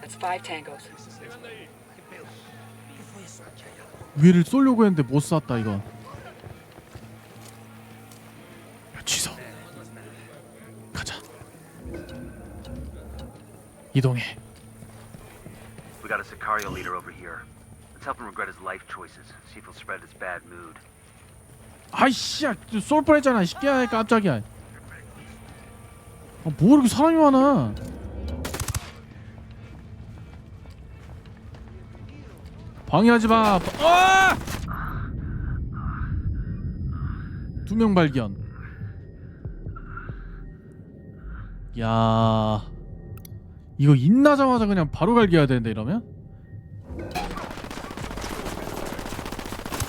That's five tangos. 위를 쏘려고 했는데 못 쐈다 이거. 야, 취소. 가자. 이동해. We got a Sicario leader over here. Let's help him regret his life choices. See if he'll spread his bad mood. 아이씨, 쏠 뻔했잖아. 이 새끼야, 깜짝이야. 아, 뭐 이렇게 사람이 많아? 방해하지 마. 아! 두명 발견. 야, 이거 인나자마자 그냥 바로 갈겨야 되는데 이러면?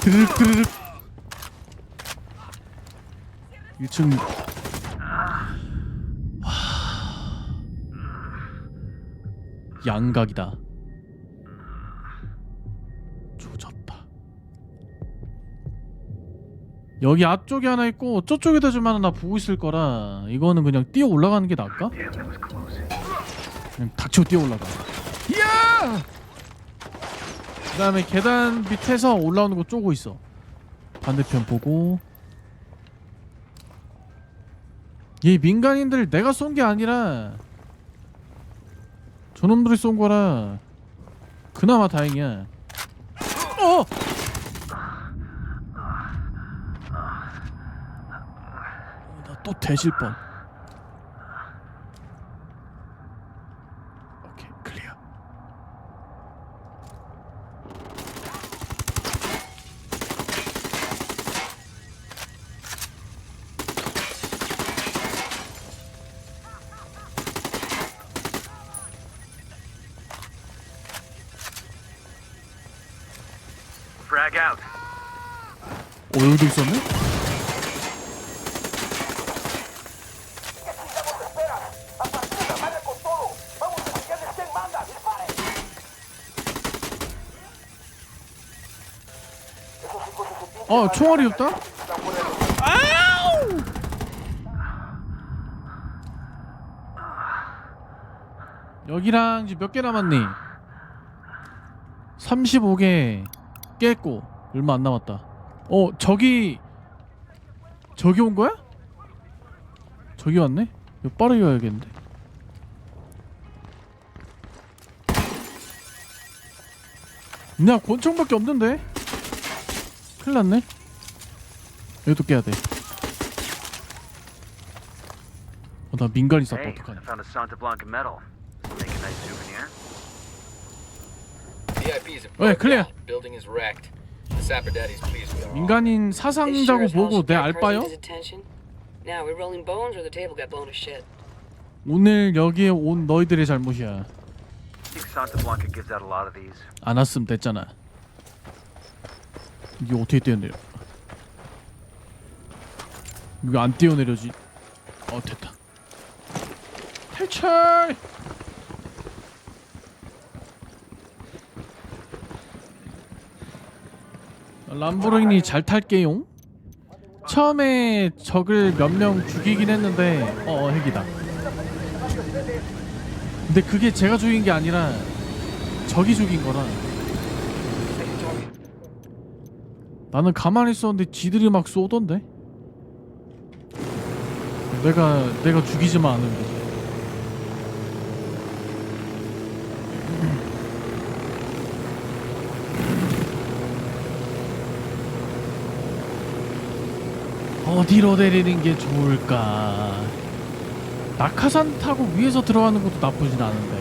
드르륵 드르륵. 1층 양각이다. 조졌다. 여기 앞쪽에 하나 있고 저쪽에다 좀 하나 나 보고 있을 거라 이거는 그냥 뛰어 올라가는 게 나을까? 그냥 닥쳐 뛰어 올라가. 이야! 그 다음에 계단 밑에서 올라오는 거 쪼고 있어. 반대편 보고. 이 민간인들 내가 쏜 게 아니라 저놈들이 쏜 거라 그나마 다행이야 어! 나 또 대실 뻔 어 여기도 있었네? 어 총알이 없다? 아우! 여기랑 이제 몇 개 남았니? 35개 깼고 얼마 안 남았다. 어 저기 저기 온 거야? 저기 왔네? 이거 빠르게 가야겠는데. 나 권총밖에 없는데. 큰일 났네. 여기도 깨야 돼. 어, 나 민간이 쌌다 어떡하냐. Building is wrecked. 민간인 사상자고 보고 내 알바요? 오늘 여기에 온 너희들의 잘못이야. 안 왔으면 됐잖아. 이게 어떻게 뛰어내려? 이거 안 뛰어내려지? 어 됐다. 탈출! 람보르기니 잘 탈게용. 처음에 적을 몇 명 죽이긴 했는데 어, 어 핵이다. 근데 그게 제가 죽인 게 아니라 적이 죽인 거라. 나는 가만히 있었는데 지들이 막 쏘던데. 내가 내가 죽이지만 않으면 어디로 내리는 게 좋을까? 낙하산 타고 위에서 들어가는 것도 나쁘진 않은데.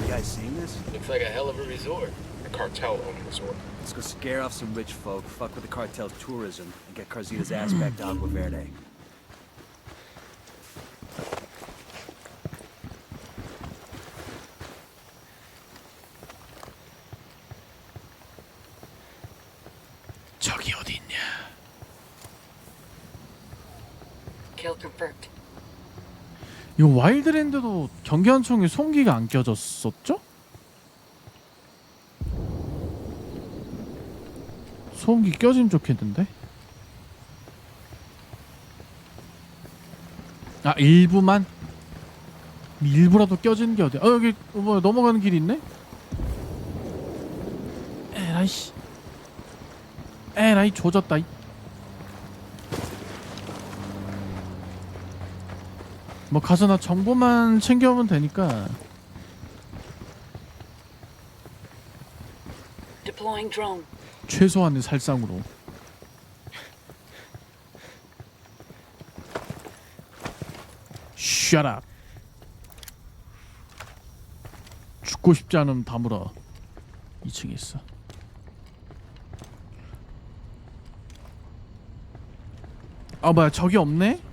You guys seeing this? Looks like a hell of a resort. The cartel owned resort. Let's go scare off some rich folk, fuck with the cartel's tourism, and get Carzita's ass back to Agua Verde. 저기 어디 있냐? Kill confirmed. 이거 와일드랜드도 경계한총에 송기가 안 껴졌었죠? 소음기 껴지면 좋겠는데? 아 일부만? 일부라도 껴지는 게 어디야? 어 여기 뭐 넘어가는 길이 있네? 에라이 씨 에라이 조졌다 이. 뭐 가서 나 정보만 챙겨오면 되니까. Deploying drone. 최소한의 살상으로. Shut up. 죽고 싶지 않으면 다물어. 2층에 있어. 아 뭐야 저기 없네?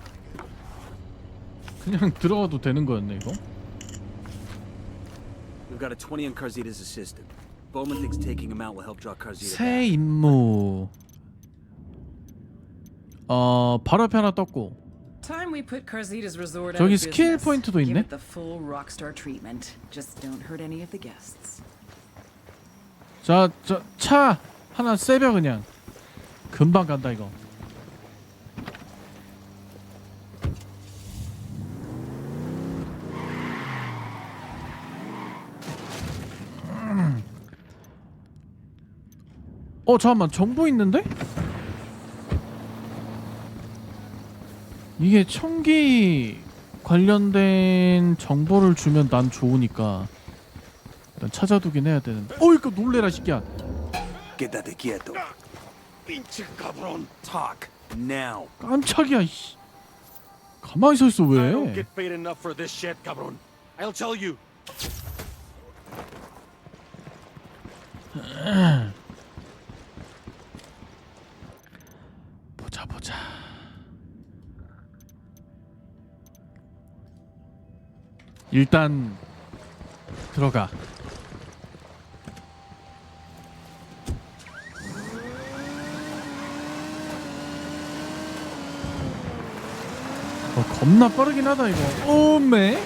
그냥 들어가도 되는 거였네 이거 We've got a 20 on Carzita's assistant. Bowman thinks taking him out will help draw Carzita 새 back. 임무 어 바로 앞에 하나 떴고 Time we put Carzita's resort out 저기 of 스킬 business. 포인트도 Give 있네? it the full rockstar treatment. Just don't hurt any of the guests. 자, 저 차 하나 세벼 그냥. 금방 간다 이거. 어 잠깐만 정보 있는데? 이게 총기 관련된 정보를 주면 난 좋으니까 일단 찾아두긴 해야 되는데 어 이거 놀래라 새끼야 Quédate quieto. Pinche cabrón. Talk now. 깜짝이야 이씨 가만히 서 있어 I 왜 don't get paid enough for this shit, cabron. I'll tell you. 보자 보자 일단 들어가. 어 겁나 빠르긴 하다 이거. 오메?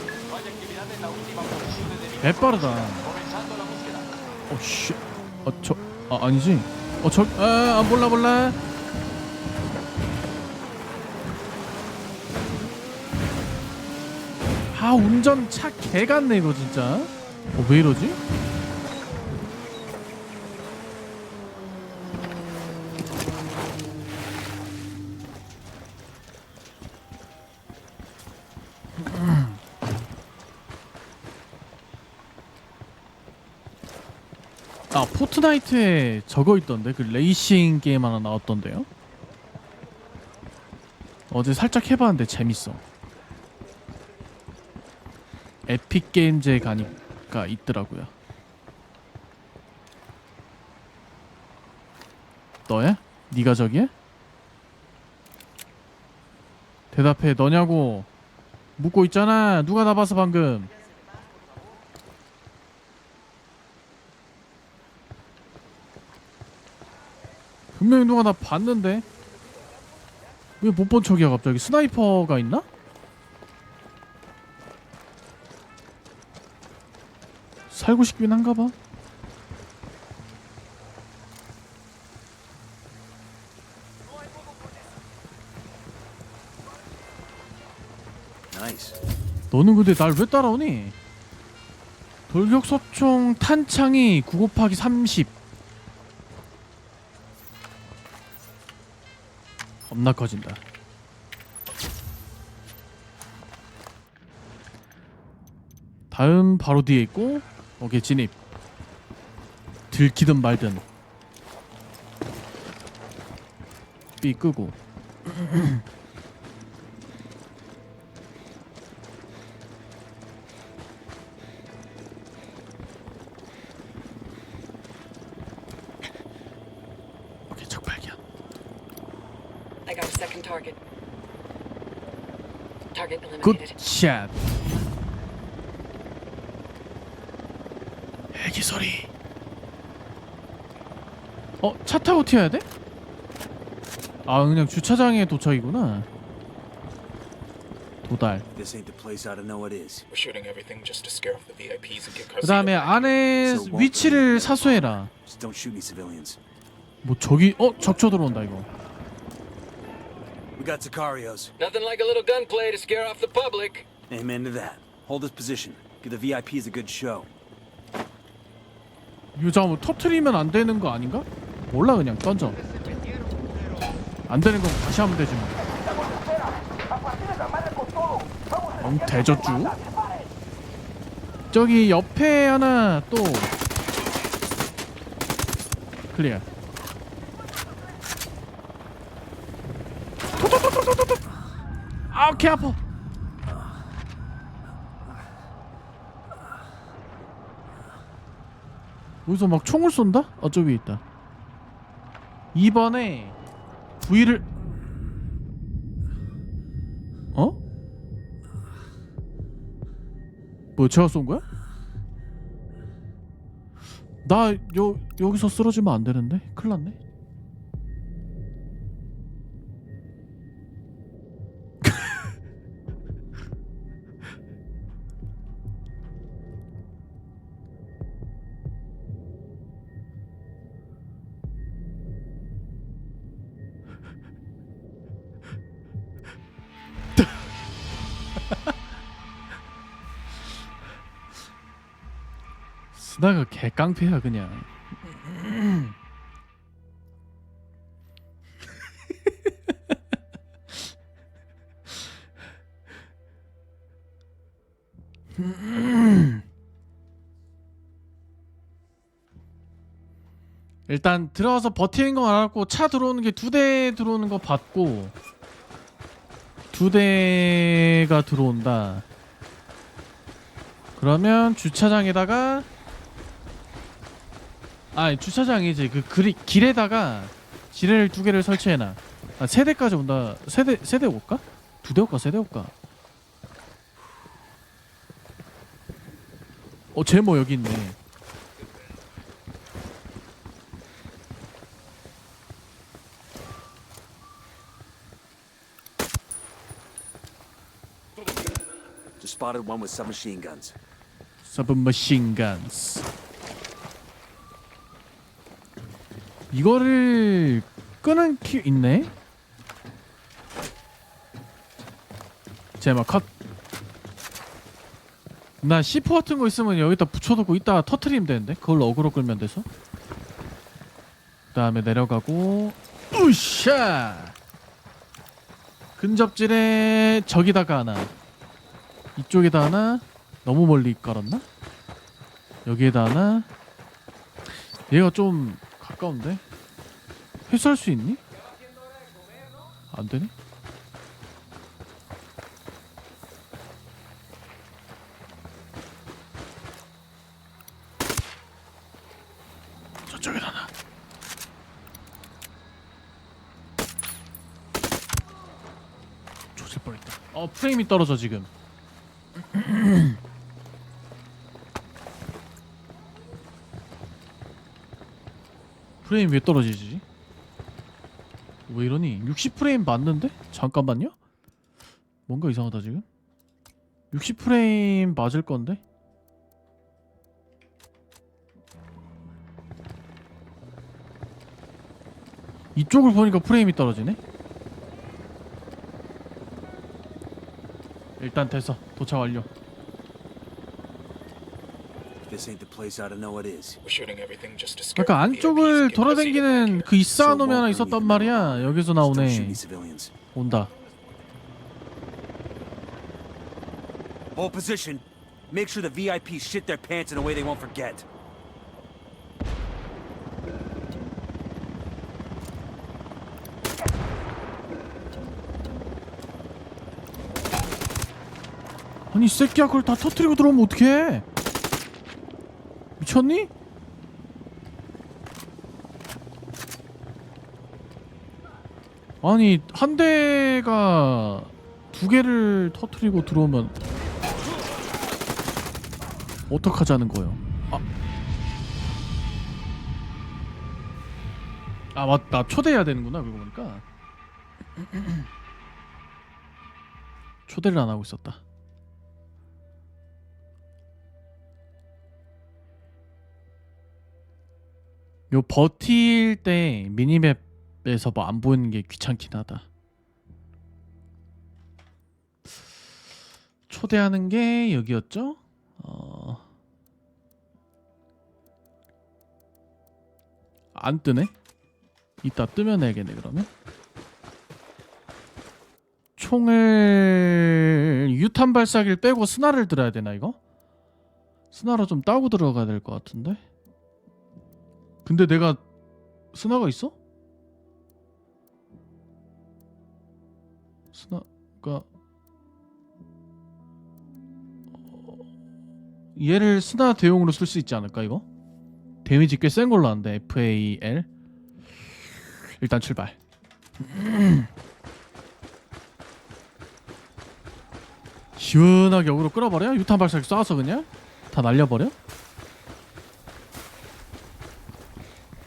개 빠르다. 어 씨. 어저 아, 아니지? 어저아 몰라 몰라 아 운전 차 개 같네 이거 진짜. 어, 왜 이러지? 아 포트나이트에 저거 있던데? 그 레이싱 게임 하나 나왔던데요? 어제 살짝 해봤는데 재밌어 에픽 게임즈에 가니까 있더라고요. 너야? 네가 저기야? 대답해 너냐고 묻고 있잖아 누가 나 봐서 방금 분명히 누가 나 봤는데 왜 못 본 척이야 갑자기 스나이퍼가 있나? 살고 싶긴 한가 봐. 너는 근데 날 왜 따라오니? 돌격 소총 탄창이 9 곱하기 30. 겁나 커진다. 다음 바로 뒤에 있고 오케이 진입. 들키든 말든. B 끄고. 오케이 적 발견. I got a second target. Target 굿 eliminated. 샷. 애기 소리. 어, 차 타고 튀어야 돼? 아, 그냥 주차장에 도착이구나. 도달. 그다음에. 안에 위치를 사수해라. 뭐 저기 어 적쳐 들어온다 이거. We got Sicarios. Nothing like a little gunplay to scare off the public. Amen to that. Hold this position. Give the VIPs a good show. 이거 잠깐만 터트리면 안 되는 거 아닌가? 몰라 그냥 던져. 안 되는 건 다시 하면 되지 뭐. 엉 대저주? 저기 옆에 하나 또 클리어. 아우 개 아파 어디서 막 총을 쏜다? 어 저기 있다 2번에 V를 어? 뭐 제가 쏜 거야? 나 여, 여기서 쓰러지면 안 되는데? 큰일 났네 스나가 개깡패야 그냥. 일단 들어와서 버티는 거 알았고 차 들어오는 게 두 대 들어오는 거 봤고 두 대가 들어온다. 그러면 주차장에다가 아 주차장이지 그 그리, 길에다가 지뢰를 두 개를 설치해놔 아, 세 대까지 온다 세대 세대 올까? 두 대 올까 세 대 올까? 어 제모 여기 있네 Just spotted one with submachine guns. 서브머신 간스 이거를 끄는 키 있네? 제마 컷 나 C4 같은 거 있으면 여기다 붙여두고 이따 터트리면 되는데? 그걸로 어그로 끌면 돼서? 그 다음에 내려가고. 으쌰! 근접질에 저기다가 하나. 이쪽에다 하나. 너무 멀리 깔았나? 여기에다 하나. 얘가 좀 가까운데? 회수할 수 있니? 안 되네? 저쪽에다 하나 조질 뻔했다 어 프레임이 떨어져 지금 프레임 왜 떨어지지? 왜 이러니? 60프레임 맞는데? 잠깐만요? 뭔가 이상하다 지금? 60프레임 맞을 건데? 이쪽을 보니까 프레임이 떨어지네? 일단 됐어 도착 완료 this ain't the place, I don't know what is. We're shooting everything just to scare 그러니까 안쪽을 돌아다니는. 그 이싸한 놈이 하나 있었단 말이야 여기서 Just don't shoot 나오네 any civilians. 온다 Hold position. Make sure the VIPs shit their pants in a way they won't forget. 아니 이 새끼야 그걸 다 터트리고 들어오면 어떡해 미쳤니? 아니 한 대가 두 개를 터트리고 들어오면 어떡하자는 거예요? 아, 아 맞다 초대해야 되는구나 그러고 보니까. 초대를 안 하고 있었다 요 버틸 때 미니맵에서 뭐 안 보이는 게 귀찮긴 하다. 초대하는 게 여기였죠? 어... 안 뜨네? 이따 뜨면 해야겠네 그러면 총을 유탄 발사기를 빼고 스나를 들어야 되나 이거? 스나로 좀 따고 들어가야 될 것 같은데 근데 내가 스나가 있어? 스나가 어, 얘를 스나 대용으로 쓸 수 있지 않을까 이거? 데미지 꽤 센 걸로 아는데 FAL 일단 출발 시원하게 역으로 끌어버려? 유탄 발사기 쏴서 그냥? 다 날려버려?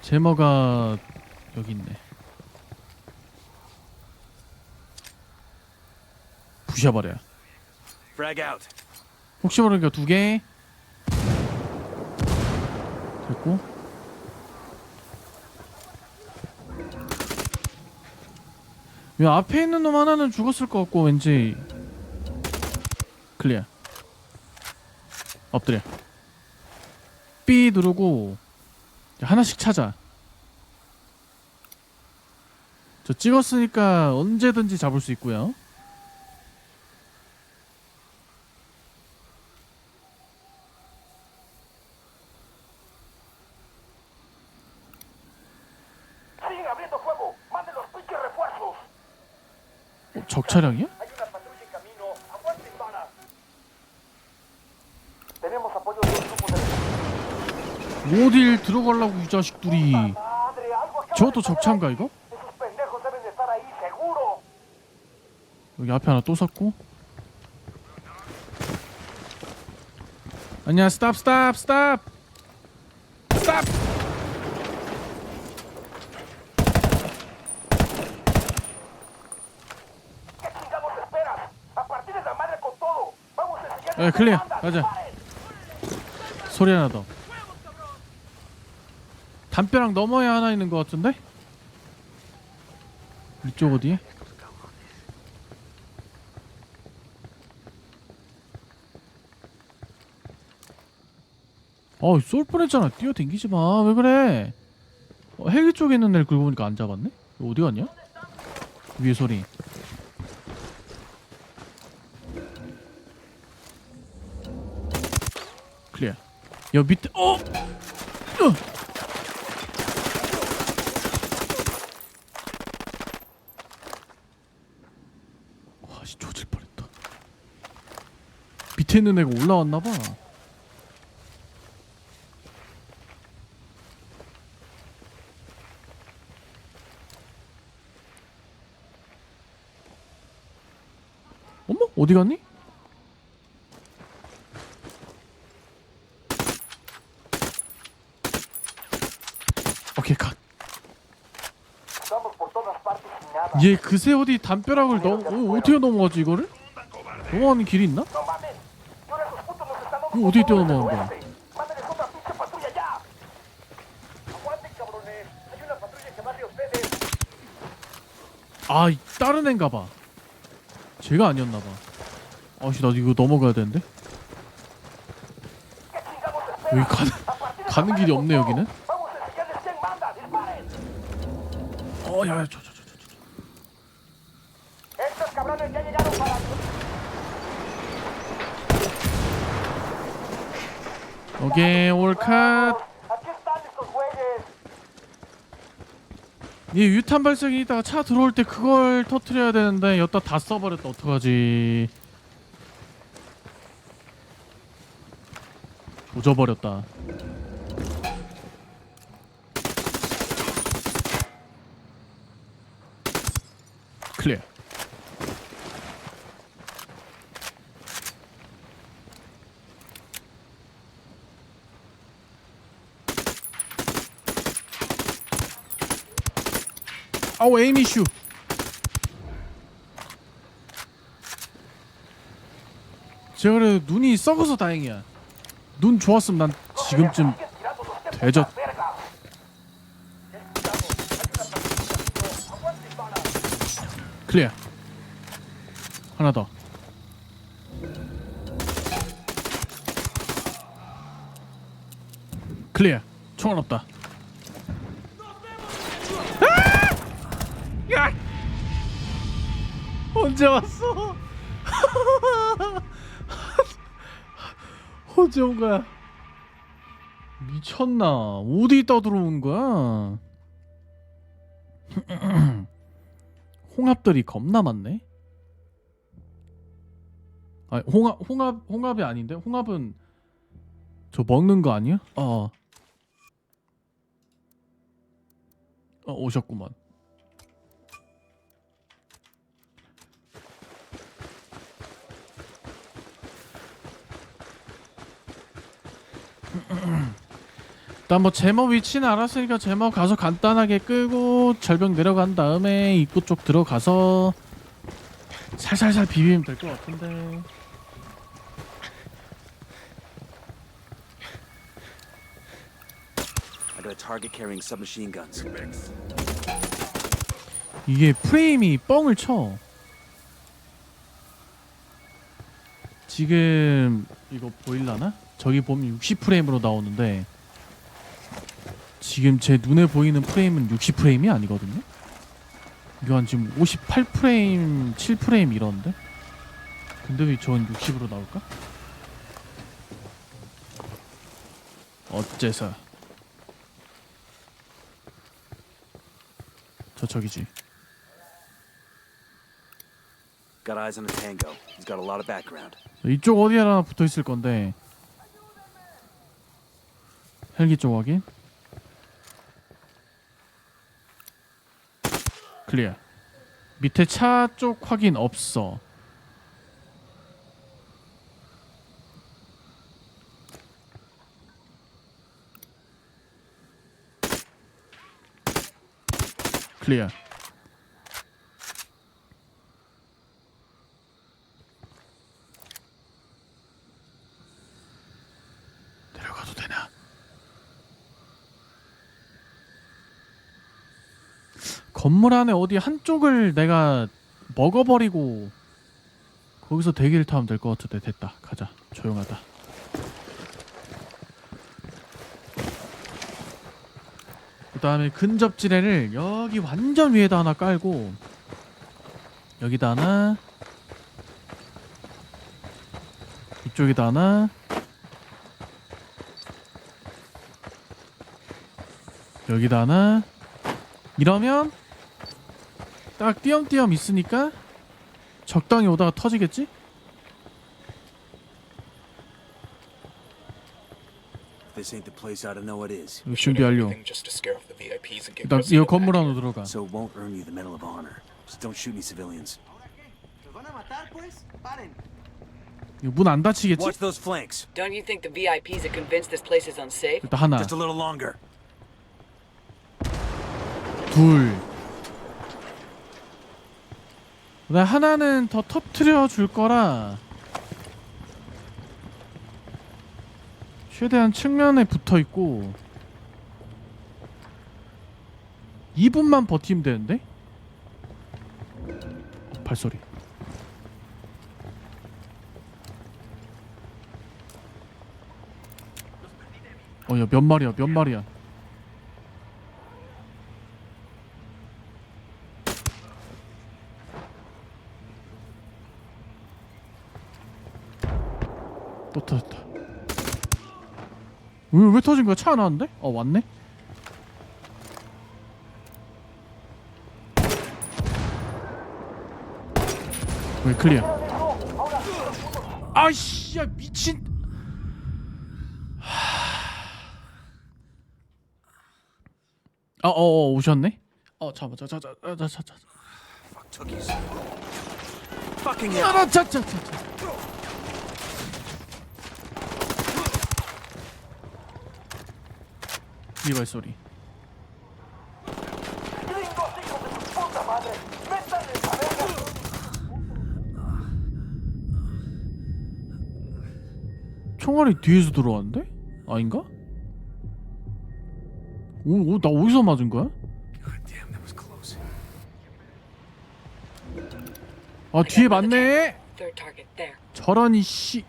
제머가 여기 있네 부셔버려 Frag out. 혹시 모르니까 두 개. 됐고. 이 앞에 있는 놈 하나는 죽었을 것 같고 왠지 클리어. 엎드려. B 누르고 하나씩 찾아. 저 찍었으니까 언제든지 잡을 수 있고요. 어, 적 차량이야? 자식들이 ¡Madre! ¡Algo acaba 저것도 적차인가. 이거? 여기 앞에 하나 또 샀고 아니야 스탑 스탑 스탑 스탑 ¿Qué chingados esperas? ¡A partir de la madre con todo! ¡Vamos a enseñarles 에 클리어! 가자. 소리 하나 더 담벼락 넘어야 하나 있는 것 같은데? 이쪽 어디에? 어 쏠 뻔했잖아 뛰어댕기지 마 왜 그래 어, 헬기 쪽에 있는 애를 긁고 보니까 안 잡았네? 어디 갔냐? 위에 소리 클리어 여 밑에 어! 으! 와씨 조질 뻔했다 밑에 있는 애가 올라왔나 봐 어머 어디 갔니? 오케이 nada. 얘 그새 어디 담벼락을 넘 어, 어떻게 넘어가지 이거를? 넘어가는 길이 있나? 이거 어디 뛰어넘어간 거야? 아 이- 다른 애인가 봐 제가 아니었나 봐 아씨 나 이거 넘어가야 되는데 ¿Qué chingados 여기? 가는 ¡A partir de la 가는 길이 없네! 여기는 ¡Vamos a enseñarles quién manda! ¡Disparen! 어야 야 저 오케이 올컷 ¡Aquí están estos güeyes! 얘 유탄 발생이 있다가 차 들어올 때 그걸 터트려야 되는데 여기다 다 써버렸다. 어떡하지? 조져버렸다 아우 에임 이슈. 제가 그래 눈이 썩어서 다행이야. 눈 좋았으면 난 지금쯤 대졌. 클리어. 하나 더. 클리어. 총알 없다. 언제 왔어? 언제 온 거야? 미쳤나? 어디 있다 들어온 거야? 홍합들이 겁나 많네. 아, 홍합 홍합 홍합이 아닌데? 홍합은 저 먹는 거 아니야? 어. 어 오셨구만. 일단 뭐 제목 위치는 알았으니까 제목 가서 간단하게 끄고 절벽 내려간 다음에 입구 쪽 들어가서 살살살 비비면 될 것 같은데. I got a target carrying submachine guns. 이게 프레임이 뻥을 쳐. 지금 이거 보일라나? 저기 보면 60프레임으로 나오는데 지금 제 눈에 보이는 프레임은 60프레임이 아니거든요. 이거 한 지금 58프레임, 7프레임 이러는데. 근데 왜 전 60으로 나올까? 어째서? 저 저기지. Got eyes on a tango. He's got a lot of background. 이쪽 어디에 하나 붙어 있을 건데 헬기 쪽 확인 클리어 밑에 차 쪽 확인 없어. 클리어 내려가도 되나? 건물 안에 어디 한쪽을 내가 먹어버리고 거기서 대기를 타면 될 것 같은데 됐다. 가자. 조용하다. 그 다음에 근접 지뢰를 여기 완전 위에다 하나 깔고 여기다 하나 이쪽에다 하나 여기다 하나. 이러면 딱 띄엄띄엄 있으니까 적당히 오다가 터지겠지? If this ain't the place, I don't know what is. 이거 We should 준비 do 완료 everything just to scare off the VIPs and get 일단 back 건물. 안으로 들어가 So it won't earn you the Medal of Honor. Just don't shoot any civilians. 이거 문안 닫히겠지? Watch those flanks. Don't you think the VIPs are convinced this place is unsafe? 일단 하나 Just a little longer. 그다음 하나는 더 터트려 줄 거라 최대한 측면에 붙어 있고 2분만 버티면 되는데? 어, 발소리 어야 몇 마리야 몇 마리야 또 터졌다. 왜, 왜 터진 거야? 차 안 왔는데? 어 왔네. 왜 클리어? 아이씨, 야 미친. 아, 어, 어 오셨네. 어, 잠깐, 자, 자, 자, 자, 자, 자. Fuck tookies. Fucking hell. 아, 자, 자, 자, 자. 이 발소리. 총알이 뒤에서 들어왔는데? 아닌가? 오, 오, 나 어디서 맞은 거야? 아 뒤에 맞네. 저런 이씨.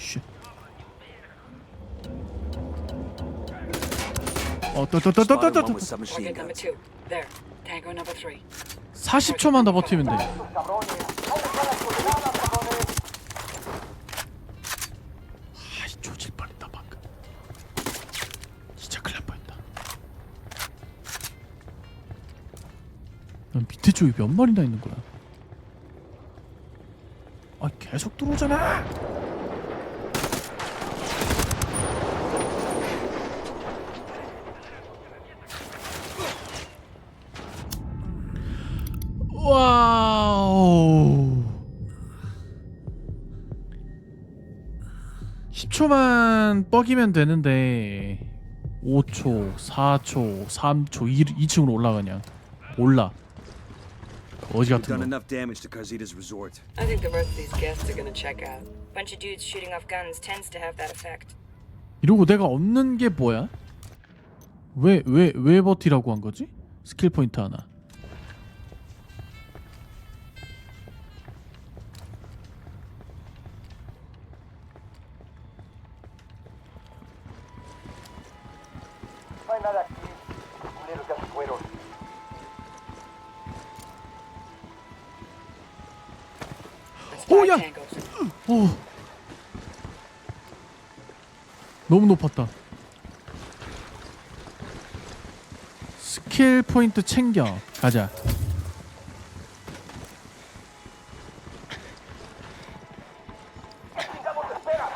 Get 어, 또, 또, 또, 또, 또, Spotted 또, one 또. with submachine Target number guns. two. There. Tango number three. 40초만 더 버티면 돼. 아이, 조질 뻔했다 방금. 진짜 큰일 날 뻔했다. 난 밑에 쪽에 몇 마리나 있는 거야? 아, 계속 들어오잖아. 10초만 뻑이면 되는데 5초, 4초, 3초, 2, 2층으로 올라가냐? 올라. 거지 We've 같은 거. enough damage to Karzita's resort. I think the rest of these guests are gonna check out. Bunch of dudes shooting off guns tends to have that effect. 이러고 내가 얻는 게 뭐야? 왜 왜 왜 버티라고 한 거지? 스킬 포인트 하나. 너무 높았다. 스킬 포인트 챙겨. 가자. ¡Disparen!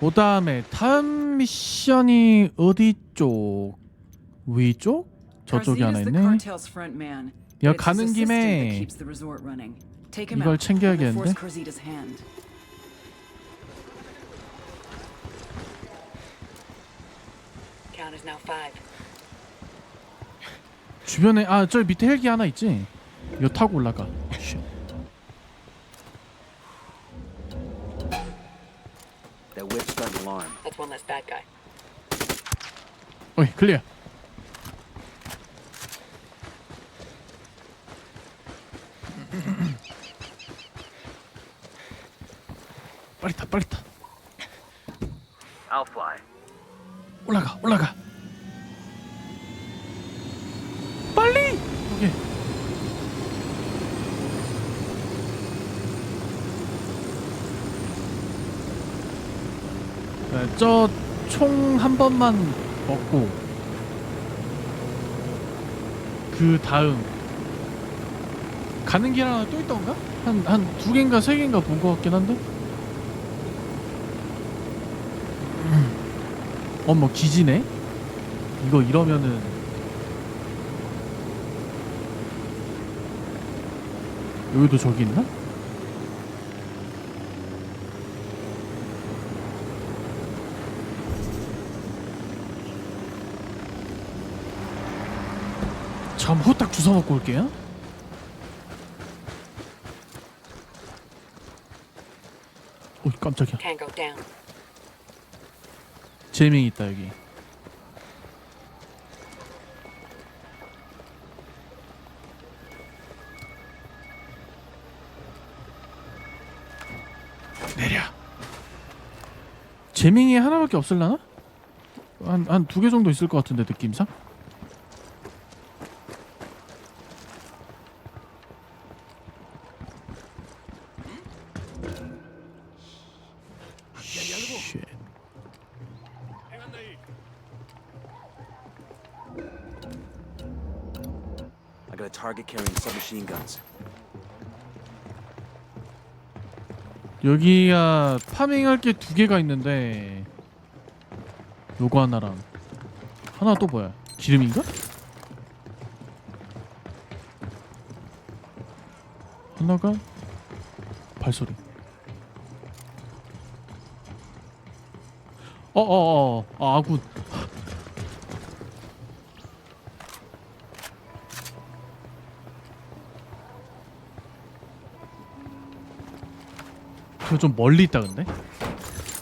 그다음에 다음 미션이 어디 쪽? 위쪽? 저쪽에 하나 있네. 야, 가는 김에 이걸 out. 챙겨야겠는데? Force Garzita's hand. Count is now five. 주변에 아 저 밑에 헬기 하나 있지? 이거 타고 올라가. 쉣. That whip's got an alarm. That's one less bad guy. 어이 클리어. 빨리 타 빨리 타. I'll fly. 올라가. 빨리. 오케이. 네, 저총 한 번만 먹고 그 다음 가는 길 하나 또 있던가? 한 한 두 개인가 세 개인가 본 것 같긴 한데. 어머 기지네. 이거 이러면은 여기도 저기 있나? 잠 후딱 주워 먹고 올게요. 오 깜짝이야. 재밍 있다 여기. 내려. 재밍이 하나밖에 없을라나? 한 한 두 개 정도 있을 것 같은데 느낌상. Target carrying submachine guns. 여기가 파밍할 게 두 개가 있는데 요거 하나랑 하나 또 뭐야? 기름인가? 하나가 발소리. 어어어 어, 아군. 그거 좀 멀리 있다 근데?